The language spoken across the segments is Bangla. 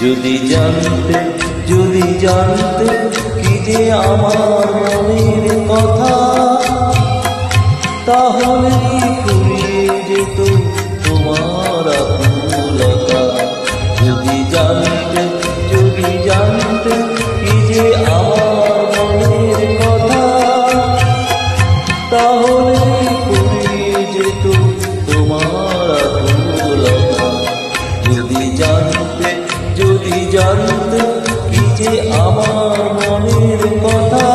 যদি জানতে যদি জানতে কি যে আমার মনের কথা, তাহলে ফুরিয়ে যেত তোমার আকুলতা? যদি জানতে যদি জানতে কি যে আমার মনের কথা, তাহলে ফুরিয়ে যেত তোমার জানতে কি যে আমার মনের কথা।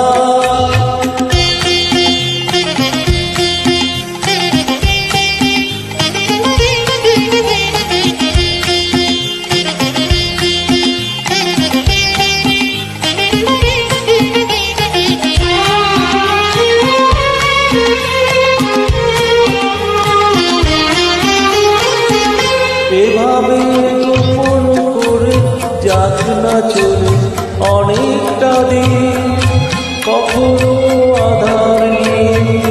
এভাবে যাক না চলে, অনেকটা দিন। কখনো আধার নিয়ে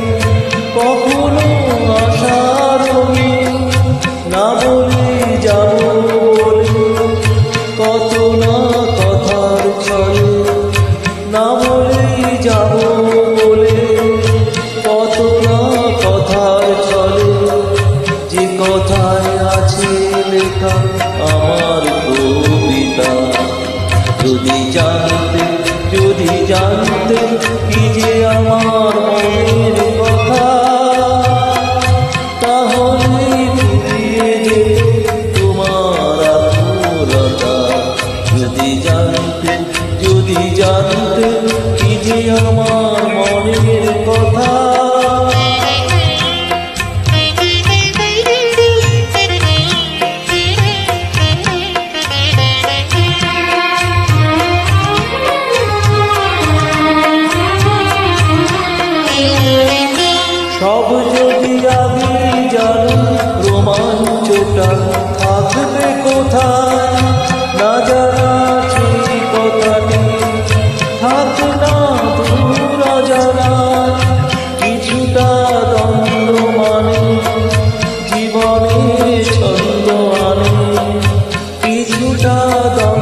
কখনো আশার না বলে যাব বলে, কত না কথার ছলে। না বলে যাব বলে, কত না কথার ছলে। যে কথায় আছে লেখা আমার যে আমার মনের কথা। সব যদি আগে জানো রোমাঞ্চটা কোথায়?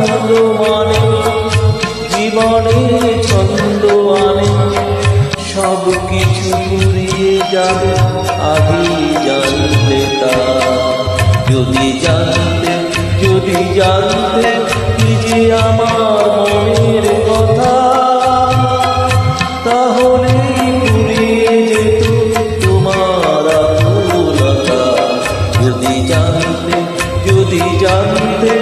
ছন্দ আনে জীবনের ছন্দ আনে। সব কিছু দিয়ে যাবে আমি জানতে তা। যদি জানতে যদি জানতে কি যে আমার মনের কথা, তাহলে পুরিয়ে যেত তোমার যদি জানতে যদি জানতে